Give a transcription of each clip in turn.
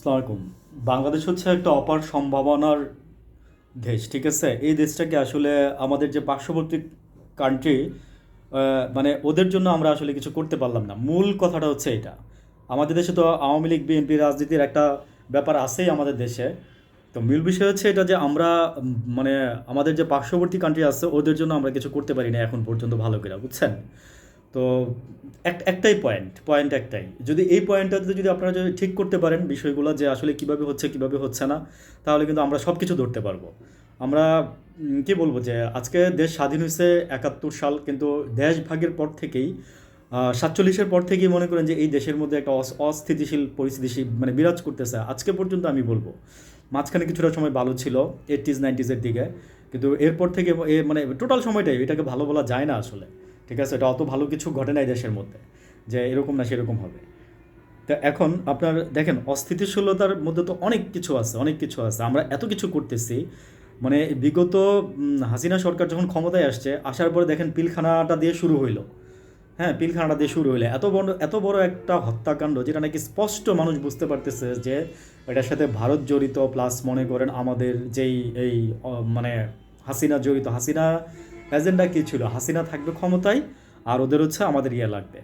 সালামালাইকুম বাংলাদেশ হচ্ছে একটা অপার সম্ভাবনার দেশ, ঠিক আছে? এই দেশটাকে আসলে আমাদের যে পার্শ্ববর্তী কান্ট্রি মানে ওদের জন্য আমরা আসলে কিছু করতে পারলাম না। মূল কথাটা হচ্ছে এটা। আমাদের দেশে তো আওয়ামী লীগ, বিএনপি রাজনীতির একটা ব্যাপার আছেই আমাদের দেশে। তো মূল বিষয় হচ্ছে এটা যে আমরা মানে আমাদের যে পার্শ্ববর্তী কান্ট্রি আছে, ওদের জন্য আমরা কিছু করতে পারি না এখন পর্যন্ত ভালো করে, বুঝছেন? তো এক- একটাই পয়েন্ট পয়েন্ট একটাই। যদি এই পয়েন্টটাতে যদি আপনারা যদি ঠিক করতে পারেন বিষয়গুলো যে আসলে কীভাবে হচ্ছে কীভাবে হচ্ছে না, তাহলে কিন্তু আমরা সব কিছু ধরতে পারব। আমরা কি বলব যে আজকে দেশ স্বাধীন হয়েছে একাত্তর সাল, কিন্তু দেশ ভাগের পর থেকেই সাতচল্লিশের পর থেকেই মনে করেন যে এই দেশের মধ্যে একটা অস- অস্থিতিশীল পরিস্থিতি মানে বিরাজ করতেছে। আজকে পর্যন্ত আমি বলব, মাঝখানে কিছুটা সময় ভালো ছিল এইটিজ নাইনটিজের দিকে, কিন্তু এরপর থেকে মানে টোটাল সময়টাই, এটাকে ভালো বলা যায় না আসলে। ঠিক আছে? এটা অত ভালো কিছু ঘটে নাই দেশের মধ্যে, যে এরকম না সেরকম হবে। তো এখন আপনার দেখেন, অস্থিতিশীলতার মধ্যে তো অনেক কিছু আছে, অনেক কিছু আছে। আমরা এত কিছু করতেছি মানে বিগত হাসিনা সরকার যখন ক্ষমতায় আসছে, আসার পরে দেখেন পিলখানাটা দিয়ে শুরু হইল। হ্যাঁ পিলখানাটা দিয়ে শুরু হইলে। এত বড় এত বড় একটা হত্যাকাণ্ড, যেটা নাকি স্পষ্ট মানুষ বুঝতে পারতেছে যে এটার সাথে ভারত জড়িত প্লাস মনে করেন আমাদের যেই, এই মানে হাসিনা জড়িত, হাসিনা এজেন্ডা কী ছিল? হাসিনা থাকবে ক্ষমতায় আর ওদের হচ্ছে আমাদের ইয়ে লাগবে।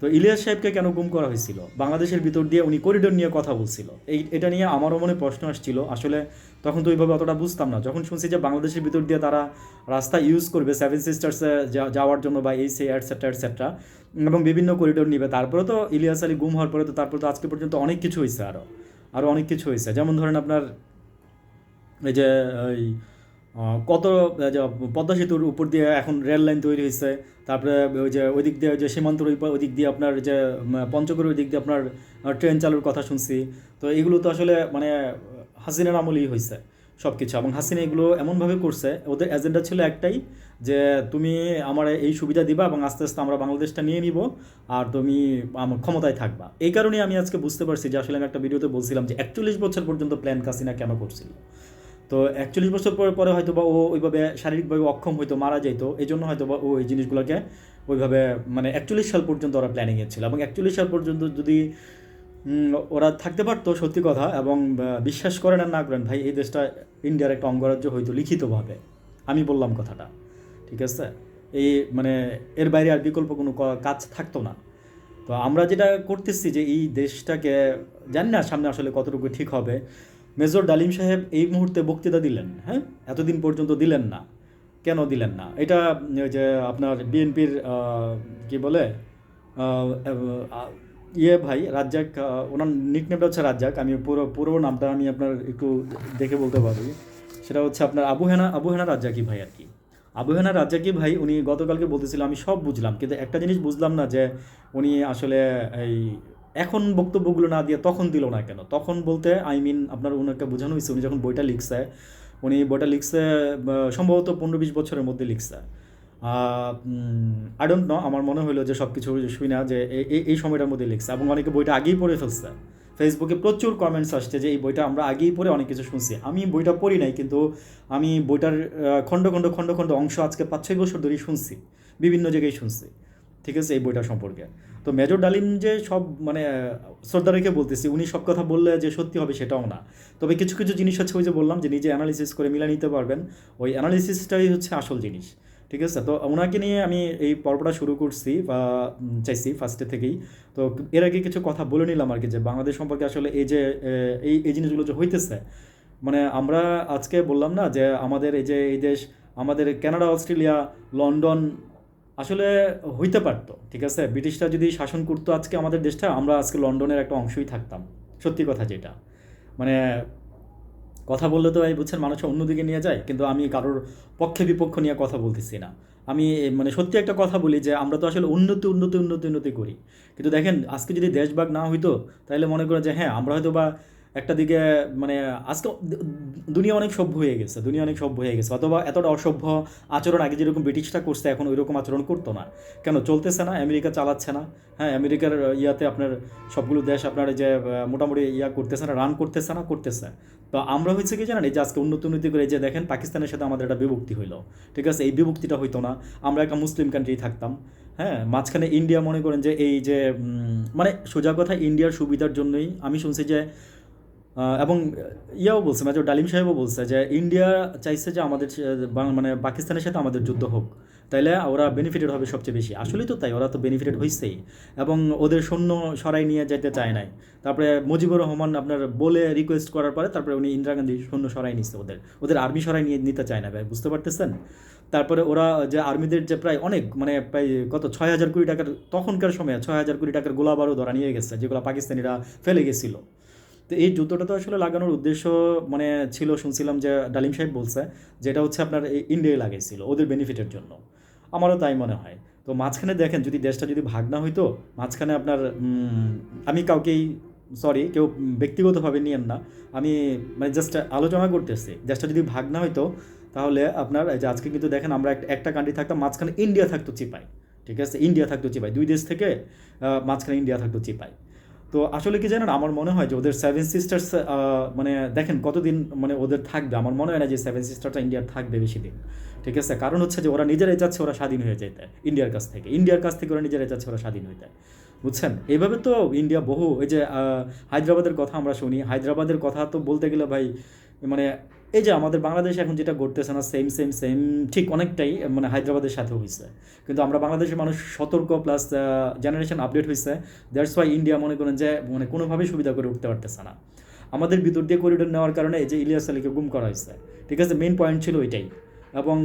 তো ইলিয়াস সাহেবকে কেন গুম করা হয়েছিল? বাংলাদেশের ভিতর দিয়ে উনি করিডোর নিয়ে কথা বলছিল। এই, এটা নিয়ে আমারও মনে প্রশ্ন আসছিল। আসলে তখন তো ওইভাবে অতটা বুঝতাম না। যখন শুনছি যে বাংলাদেশের ভিতর দিয়ে তারা রাস্তা ইউজ করবে সেভেন সিস্টার্সে যাওয়ার জন্য বা এই সে অ্যাটসেট্রা অ্যাটসেট্রা এবং বিভিন্ন করিডোর নিবে, তারপরে তো ইলিয়াস আলী গুম হওয়ার পরে তো তারপরে তো আজকে পর্যন্ত অনেক কিছু হয়েছে আরও আরও অনেক কিছু হয়েছে। যেমন ধরেন আপনার এই যে ওই কত পদ্মা সেতুর উপর দিয়ে এখন রেল লাইন তৈরি হয়েছে, তারপরে ওই যে ওই দিক দিয়ে যে সীমান্তর ওই দিক দিয়ে আপনার যে পঞ্চগড়ের ওই দিক দিয়ে আপনার ট্রেন চালুর কথা শুনছি। তো এগুলো তো আসলে মানে হাসিনার আমলেই হয়েছে সব কিছু এবং হাসিনা এগুলো এমনভাবে করছে, ওদের এজেন্ডা ছিল একটাই যে তুমি আমার এই সুবিধা দিবা এবং আস্তে আস্তে আমরা বাংলাদেশটা নিয়ে নিব আর তুমি আমার ক্ষমতায় থাকবা। এই কারণে আমি আজকে বুঝতে পারছি যে আসলে আমি একটা ভিডিওতে বলছিলাম যে একচল্লিশ বছর পর্যন্ত প্ল্যান হাসিনা কেন করছিল। তো একচল্লিশ বছর পরে পরে হয়তো বা ও ওইভাবে শারীরিকভাবে অক্ষম হয়তো মারা যেত এই জন্য হয়তো বা ও এই জিনিসগুলোকে ওইভাবে মানে একচল্লিশ সাল পর্যন্ত ওরা প্ল্যানিংয়ে ছিল। এবং একচল্লিশ সাল পর্যন্ত যদি ওরা থাকতে পারতো, সত্যি কথা, এবং বিশ্বাস করেন আর না করেন, ভাই, এই দেশটা ইন্ডিয়ার একটা অঙ্গরাজ্য হয়তো লিখিতভাবে। আমি বললাম কথাটা, ঠিক আছে? এই মানে এর বাইরে আর বিকল্প কোনো কাজ থাকতো না। তো আমরা যেটা করতেছি যে এই দেশটাকে, জানি না সামনে আসলে কতটুকু ঠিক হবে মেজর ডালিম সাহেব এই মুহূর্তে বক্তৃতা দিলেন হ্যাঁ? এতদিন পর্যন্ত দিলেন না। কেন দিলেন না? এটা যে আপনার বিএনপির কি বলে ইয়ে ভাই, রাজ্জাক ওনার নিকনেমটা হচ্ছে রাজ্জাক। আমি পুরো পুরো নামটা আমি আপনার একটু দেখে বলতে পারি। সেটা হচ্ছে আপনার আবু হেনা আবু হেনা রাজ্জাকি ভাই আর কি। আবু হেনা রাজ্জাকি ভাই, উনি গতকালকে বলতেছিল, আমি সব বুঝলাম। কিন্তু একটা জিনিস বুঝলাম না যে উনি আসলে এই এখন বক্তব্যগুলো না দিয়ে তখন দিল না কেন? তখন বলতে আই মিন আপনার ওনাকে বোঝানো হয়েছে, উনি যখন বইটা লিখছে, উনি বইটা লিখছে সম্ভবত পনেরো বিশ বছরের মধ্যে লিখছে। আই ডোন্ট নো আমার মনে হলো যে সব কিছু শুই না যে এই- সময়টার মধ্যে লিখছে। এবং অনেকে বইটা আগেই পড়ে ফেলছে। ফেসবুকে প্রচুর কমেন্টস আসছে যে এই বইটা আমরা আগেই পড়ে অনেক কিছু শুনছি। আমি বইটা পড়ি নাই, কিন্তু আমি বইটার খণ্ড খণ্ড খণ্ড খণ্ড অংশ আজকে পাঁচ ছয় বছর ধরেই শুনছি। বিভিন্ন জায়গায় শুনছি। ঠিক আছে, এই বইটা সম্পর্কে। তো মেজর ডালিম যে সব মানে শ্রদ্ধা রেখে বলতেছি, উনি সব কথা বললে যে সত্যি হবে সেটাও না। তবে কিছু কিছু জিনিস হচ্ছে ওই যে বললাম যে নিজে অ্যানালিসিস করে মিলা নিতে পারবেন। ওই অ্যানালিসিসটাই হচ্ছে আসল জিনিস, ঠিক আছে? তো ওনাকে নিয়ে আমি এই পর্বটা শুরু করছি, বা চাইছি ফার্স্টে থেকেই। তো এর আগে কিছু কথা বলে নিলাম আর কি যে বাংলাদেশ সম্পর্কে আসলে এই যে এই এই জিনিসগুলো যে হইতেছে মানে আমরা আজকে বললাম না যে আমাদের এই যে, এই দেশ, আমাদের কানাডা অস্ট্রেলিয়া লন্ডন আসলে হইতে পারতো, ঠিক আছে? ব্রিটিশরা যদি শাসন করতো আজকে আমাদের দেশটা, আমরা আজকে লন্ডনের একটা অংশই থাকতাম। সত্যি কথা যেটা। মানে কথা বললে তো এই বুঝছেন মানুষ অন্যদিকে নিয়ে যায়, কিন্তু আমি কারোর পক্ষে বিপক্ষ নিয়ে কথা বলতেছি না। আমি মানে সত্যি একটা কথা বলি যে, আমরা তো আসলে উন্নতি উন্নতি উন্নতি উন্নতি করি। কিন্তু দেখেন, আজকে যদি দেশভাগ না হইতো তাহলে মনে করেন যে হ্যাঁ আমরা হয়তো বা একটা দিকে মানে আজকে দুনিয়া অনেক সভ্য হয়ে গেছে, দুনিয়া অনেক সভ্য হয়ে গেছে। অথবা এতটা অসভ্য আচরণ, আগে যেরকম ব্রিটিশরা করছে, এখন ওই রকম আচরণ করতো না। কেন? চলতেছে না, আমেরিকা চালাচ্ছে না। হ্যাঁ আমেরিকার ইয়াতে আপনার সবগুলো দেশ আপনার যে মোটামুটি ইয়া করতেছে না রান করতেছে না, করতেছে। তো আমরা হচ্ছে কি জানেন, এই যে আজকে উন্নতি উন্নতি করে যে দেখেন, পাকিস্তানের সাথে আমাদের একটা বিভক্তি হইল। ঠিক আছে? এই বিভক্তিটা হইতো না। আমরা একটা মুসলিম কান্ট্রি থাকতাম। হ্যাঁ মাঝখানে ইন্ডিয়া মনে করেন যে, এই যে মানে সোজা কথা, ইন্ডিয়ার সুবিধার জন্যই আমি শুনছি যে এবং ইয়াও বলছে মেজর ডালিম সাহেবও বলছে যে ইন্ডিয়া চাইছে যে আমাদের মানে পাকিস্তানের সাথে আমাদের যুদ্ধ হোক। তাইলে ওরা বেনিফিটেড হবে সবচেয়ে বেশি। আসলেই তো তাই, ওরা তো বেনিফিটেড হয়েছেই এবং ওদের সৈন্য সরাই নিয়ে যেতে চায় নাই। তারপরে মুজিবুর রহমান আপনার বলে রিকোয়েস্ট করার পরে তারপরে উনি ইন্দিরা গান্ধী সৈন্য সরাই নিচ্ছে ওদের। ওদের আর্মি সরাই নিয়ে নিতে চায় না ভাই, বুঝতে পারতেছেন? তারপরে ওরা যে আর্মিদের যে প্রায় অনেক মানে প্রায় কত, ছয় হাজার কোটি টাকার, তখনকার সময়ে ছয় হাজার কোটি টাকার গোলা বারুদ ওরা নিয়ে গেছে, যেগুলো পাকিস্তানিরা ফেলে গেছিল। তো এই যুদ্ধটা তো আসলে লাগানোর উদ্দেশ্য মানে ছিল, শুনছিলাম যে ডালিম সাহেব বলছে যেটা হচ্ছে আপনার এই ইন্ডিয়ায় লাগাইছিল, ওদের বেনিফিটের জন্য। আমারও তাই মনে হয়। তো মাঝখানে দেখেন, যদি দেশটা যদি ভাগ না হইতো, মাঝখানে আপনার আমি কাউকেই সরি কেউ ব্যক্তিগতভাবে নিয়েন না। আমি মানে জাস্ট আলোচনা করতেছি, দেশটা যদি ভাগ না হইতো, তাহলে আপনার, এই যে আজকে কিন্তু দেখেন আমরা একটা একটা কান্ট্রি থাকতাম, মাঝখানে ইন্ডিয়া থাকতো চিপাই ঠিক আছে? ইন্ডিয়া থাকতো চিপাই দুই দেশ থেকে মাঝখানে ইন্ডিয়া থাকতো চিপাই তো আসলে কি জানেন, আমার মনে হয় যে ওদের সেভেন সিস্টার্স মানে দেখেন কতদিন মানে ওদের থাকবে। আমার মনে হয় না যে সেভেন সিস্টারটা ইন্ডিয়ার থাকবে বেশি দিন ঠিক আছে? কারণ হচ্ছে যে ওরা নিজেরাই চাচ্ছে ওরা স্বাধীন হয়ে যেতে ইন্ডিয়ার কাছ থেকে। ইন্ডিয়ার কাছ থেকে ওরা নিজেরাই চাচ্ছে ওরা স্বাধীন হয়ে যায়। বুঝছেন? এইভাবে তো ইন্ডিয়া বহু, এই যে হায়দ্রাবাদের কথা আমরা শুনি। হায়দ্রাবাদের কথা তো বলতে গেলে ভাই মানে এই যে আমাদের বাংলাদেশে এখন যেটা ঘটতেছে না সেম সেম সেম ঠিক অনেকটাই মানে হায়দ্রাবাদের সাথে হয়েছে কিন্তু আমরা বাংলাদেশের মানুষ সতর্ক প্লাস জেনারেশন আপডেট হয়েছে দ্যাটস ওয়াই ইন্ডিয়া মনে করেন যে মানে কোনোভাবেই সুবিধা করে উঠতে পারতেছে না। আমাদের ভিতর দিয়ে করিডোর নেওয়ার কারণে এই যে ইলিয়াস আলীকে গুম করা হয়েছে ঠিক আছে মেন পয়েন্ট ছিল ওইটাই এবং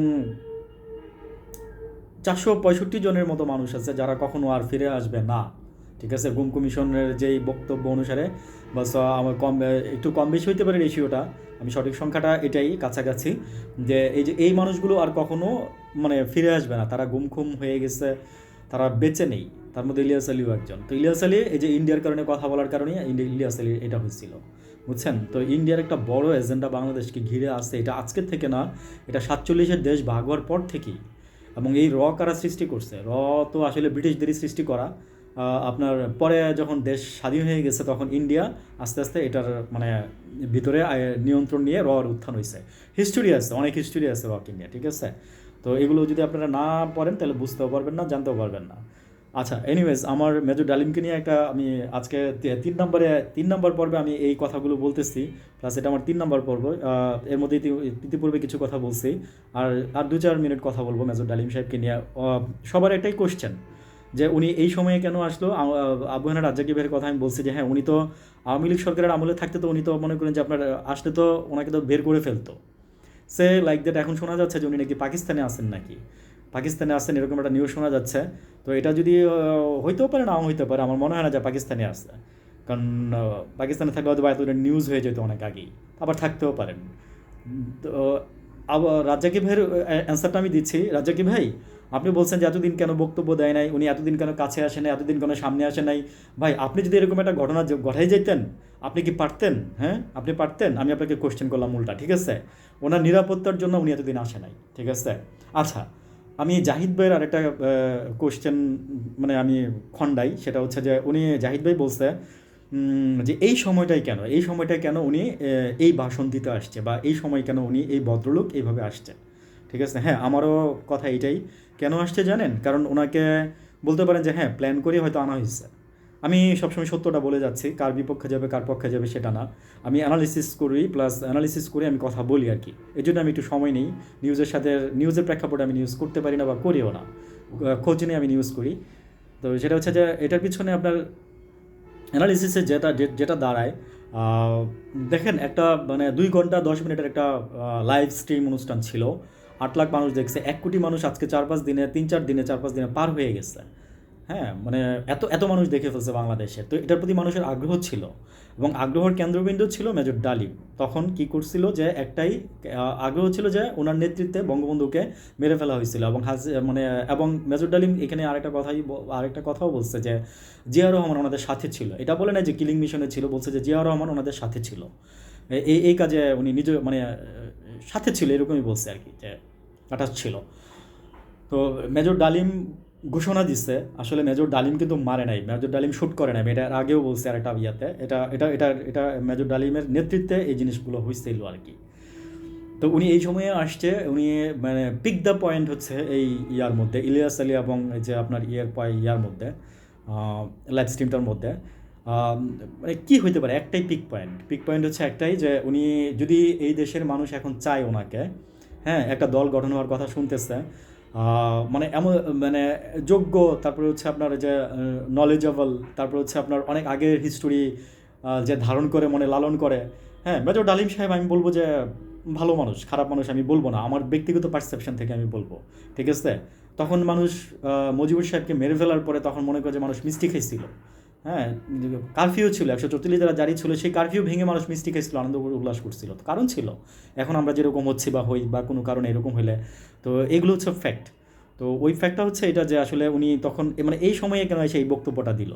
চারশো পঁয়ষট্টি জনের মতো মানুষ আছে যারা কখনো আর ফিরে আসবে না। ঠিক আছে? গুম কমিশনের যেই বক্তব্য অনুসারে বা আমার কম একটু কম বেশি হইতে পারে রেশিওটা। আমি সঠিক সংখ্যাটা এটাই কাছাকাছি, যে এই যে, এই মানুষগুলো আর কখনো মানে ফিরে আসবে না। তারা গুম খুম হয়ে গেছে, তারা বেঁচে নেই। তার মধ্যে ইলিয়াস আলীও একজন। তো ইলিয়াস আলী, এই যে ইন্ডিয়ার কারণে কথা বলার কারণে ইলিয়াস আলী এটা হয়েছিল। বুঝছেন? তো ইন্ডিয়ার একটা বড় এজেন্ডা বাংলাদেশকে ঘিরে আসছে এটা আজকের থেকে না, এটা সাতচল্লিশের দেশ ভাগ হওয়ার পর থেকেই। এবং এই র কারা সৃষ্টি করছে? র তো আসলে ব্রিটিশদেরই সৃষ্টি করা। আপনার পরে যখন দেশ স্বাধীন হয়ে গেছে, তখন ইন্ডিয়া আস্তে আস্তে এটার মানে ভিতরে নিয়ন্ত্রণ নিয়ে রর উত্থান হয়েছে হিস্টোরি আছে, অনেক হিস্টোরি আছে রক ইন্ডিয়া ঠিক আছে? তো এগুলো যদি আপনারা না পড়েন, তাহলে বুঝতেও পারবেন না, জানতেও পারবেন না। আচ্ছা এনিওয়েজ আমার মেজর ডালিমকে নিয়ে একটা আমি আজকে তিন নম্বরে, তিন নম্বর পর্বে আমি এই কথাগুলো বলতেছি প্লাস এটা আমার তিন নম্বর পর্ব এর মধ্যে ইতিপূর্বে কিছু কথা বলছি, আর আর দু চার মিনিট কথা বলব মেজর ডালিম সাহেবকে নিয়ে। সবার একটাই কোশ্চেন যে উনি এই সময়ে কেন আসলো? আবহানা রাজ্জাকিবের কথা আমি বলছি যে হ্যাঁ উনি তো আওয়ামী লীগ সরকারের আমলে থাকতে তো উনি তো মনে করেন যে, আপনার আসলে তো ওনাকে তো বের করে ফেলতো। সে লাইক দ্যাট এখন শোনা যাচ্ছে যে, উনি নাকি পাকিস্তানে আসেন নাকি? পাকিস্তানে আছেন, এরকম একটা নিউজ শোনা যাচ্ছে। তো এটা যদি হইতেও পারে, নাও হইতে পারে, আমার মনে হয় না যে পাকিস্তানে আছে কারণ পাকিস্তানে থাকলে হয়তো এত নিউজ হয়ে যেত অনেক আগেই। আবার থাকতেও পারেন। তো আবার রাজ্জাকি ভাইয়ের অ্যান্সারটা আমি দিচ্ছি। রাজ্জাকি ভাই আপনি বলছেন যে এতদিন কেন বক্তব্য দেয় নাই, উনি এতদিন কেন কাছে আসে নাই, এতদিন কেন সামনে আসে নাই। ভাই, আপনি যদি এরকম একটা ঘটনা ঘটাই যেতেন আপনি কি পারতেন? হ্যাঁ? আপনি পারতেন? আমি আপনাকে কোশ্চেন করলাম উল্টা, ঠিক আছে? ওনার নিরাপত্তার জন্য উনি এতদিন আসে নাই, ঠিক আছে? আচ্ছা আমি জাহিদ ভাইয়ের আরেকটা কোশ্চেন মানে আমি খণ্ডাই, সেটা হচ্ছে যে উনি, জাহিদ ভাই বলছে যে এই সময়টাই কেন, এই সময়টাই কেন উনি এই ভাষণ দিতে আসছে বা এই সময় কেন উনি এই ভদ্রলোক এইভাবে আসছে? ঠিক আছে? হ্যাঁ আমারও কথা এইটাই। কেন আসছে জানেন? কারণ ওনাকে বলতে পারেন যে হ্যাঁ প্ল্যান করে হয়তো আনা হয়েছে। আমি সবসময় সত্যটা বলে যাচ্ছি, কার বিপক্ষে যাবে, কার পক্ষে যাবে সেটা না। আমি অ্যানালিসিস করি প্লাস অ্যানালিসিস করে আমি কথা বলি আর কি। এই জন্য আমি একটু সময় নেই। নিউজের সাথে, নিউজের প্রেক্ষাপটে আমি নিউজ করতে পারি না বা করিও না। খোঁজ নিয়ে আমি নিউজ করি। তো সেটা হচ্ছে যে, এটার পিছনে আপনার অ্যানালিসিসে যেটা যেটা দাঁড়ায় দেখেন একটা মানে দুই ঘণ্টা দশ মিনিটের একটা লাইভ স্ট্রিম অনুষ্ঠান ছিল। আট লাখ মানুষ দেখছে, এক কোটি মানুষ আজকে চার পাঁচ দিনে, তিন চার দিনে, চার পাঁচ দিনে পার হয়ে গেছে। হ্যাঁ মানে এত এত মানুষ দেখে ফেলছে বাংলাদেশে। তো এটার প্রতি মানুষের আগ্রহ ছিল এবং আগ্রহের কেন্দ্রবিন্দু ছিল মেজর ডালিম। তখন কি করছিল যে একটাই আগ্রহ ছিল যে ওনার নেতৃত্বে বঙ্গবন্ধুকে মেরে ফেলা হয়েছিল এবং হাজি মানে এবং মেজর ডালিম এখানে আরেকটা কথাই আরেকটা কথাও বলছে যে জিয়া রহমান ওনাদের সাথে ছিল। এটা বলে না যে কিলিং মিশনে ছিল, বলছে যে জিয়া রহমান ওনাদের সাথে ছিল। এই এই কাজে উনি নিজে মানে সাথে ছিল, এরকমই বলছে আর কি যে অ্যাটাচ ছিল। তো মেজর ডালিম ঘোষণা দিচ্ছে আসলে মেজর ডালিম কিন্তু মারে নাই, মেজর ডালিম শ্যুট করে নাই, এটা আগেও বলছে আর একটা ইয়াতে, এটা এটা এটা এটা মেজর ডালিমের নেতৃত্বে এই জিনিসগুলো হয়েছিল আর কি। তো উনি এই সময়ে আসছে, উনি মানে পিক দ্য পয়েন্ট হচ্ছে এই ইয়ার মধ্যে, ইলিয়াস আলী এবং এই যে আপনার ইয়ার পয় ইয়ার মধ্যে লাইভ স্ট্রিমটার মধ্যে। মানে কী হইতে পারে? একটাই পিক পয়েন্ট পিক পয়েন্ট হচ্ছে একটাই যে উনি যদি এই দেশের মানুষ এখন চায় ওনাকে হ্যাঁ একটা দল গঠন হওয়ার কথা শুনতেছে মানে এমন মানে যোগ্য, তারপরে হচ্ছে আপনার যে নলেজেবল তারপরে হচ্ছে আপনার অনেক আগের হিস্টোরি যে ধারণ করে, মনে লালন করে হ্যাঁ মেজর ডালিম সাহেব, আমি বলব যে ভালো মানুষ, খারাপ মানুষ আমি বলব না। আমার ব্যক্তিগত পারসেপশন থেকে আমি বলব, ঠিক আছে? তখন মানুষ মজিবুর সাহেবকে মেরে ফেলার পরে তখন মনে করে যে মানুষ মিষ্টি খাইছিল। হ্যাঁ কারফিউ ছিল, একশো চৌত্রিশ যারা জারি ছিল, সেই কারফিউ ভেঙে মানুষ মিষ্টি খেয়েছিল, আনন্দ উল্লাস করছিল। কারণ ছিল, এখন আমরা যেরকম হচ্ছি বা হই বা কোনো কারণে এরকম হলে তো এগুলো হচ্ছে ফ্যাক্ট তো ওই ফ্যাক্টটা হচ্ছে এটা যে আসলে উনি তখন মানে এই সময়ে কেন এসে এই বক্তব্যটা দিল?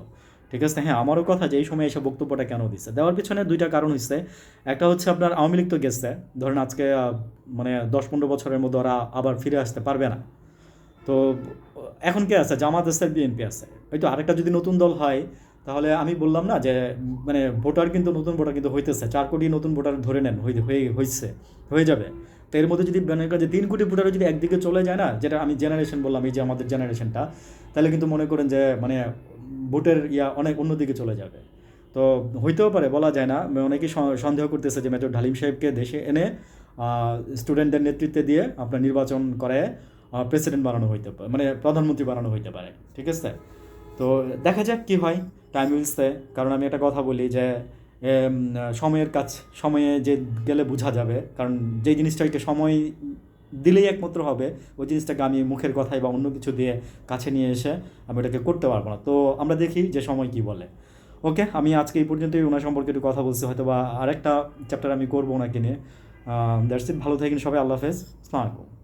ঠিক আছে? হ্যাঁ আমারও কথা যে এই সময় এসে বক্তব্যটা কেন দিচ্ছে দেওয়ার পিছনে দুইটা কারণ হচ্ছে একটা হচ্ছে আপনার আওয়ামী লীগ তো গেছে, ধরেন আজকে মানে দশ পনেরো বছরের মধ্যে ওরা আবার ফিরে আসতে পারবে না। তো এখন কে আছে? জামাত আছে, বিএনপি আছে। ওই তো আরেকটা যদি নতুন দল হয় তাহলে আমি বললাম না যে মানে ভোটার কিন্তু নতুন ভোটার কিন্তু হইতেছে, চার কোটি নতুন ভোটার ধরে নেন হয়ে হয়ে হয়েছে হয়ে যাবে। তো এর মধ্যে যদি মনে করেন যে তিন কোটি ভোটার যদি একদিকে চলে যায় না, যেটা আমি জেনারেশন বললাম, এই যে আমাদের জেনারেশনটা তাহলে কিন্তু মনে করেন যে মানে ভোটের ইয়া অনেক অন্যদিকে চলে যাবে। তো হইতেও পারে, বলা যায় না। অনেকেই সন্দেহ করতেছে যে মেজর ঢালিম সাহেবকে দেশে এনে স্টুডেন্টদের নেতৃত্বে দিয়ে আপনার নির্বাচন করে প্রেসিডেন্ট বানানো হইতে পারে মানে প্রধানমন্ত্রী বানানো হইতে পারে, ঠিক আছে? তো দেখা যাক কি হয় টাইম উইলসে কারণ আমি একটা কথা বলি যে সময়ের কাজ, সময়ে যে গেলে বোঝা যাবে। কারণ যে জিনিসটা একটা সময় দিলেই একমাত্র হবে, ওই জিনিসটাকে আমি মুখের কথায় বা অন্য কিছু দিয়ে কাছে নিয়ে এসে আমি ওটাকে করতে পারব না। তো আমরা দেখি যে সময় কি বলে। ওকে আমি আজকে এই পর্যন্তই। ওনার সম্পর্কে একটু কথা বলছি হয়তো বা আরেকটা চ্যাপ্টার আমি করব ওনাকে নিয়ে। দ্যাটস ইট ভালো থাকেন সবাই। আল্লাহ হাফেজ। আলাইকুম।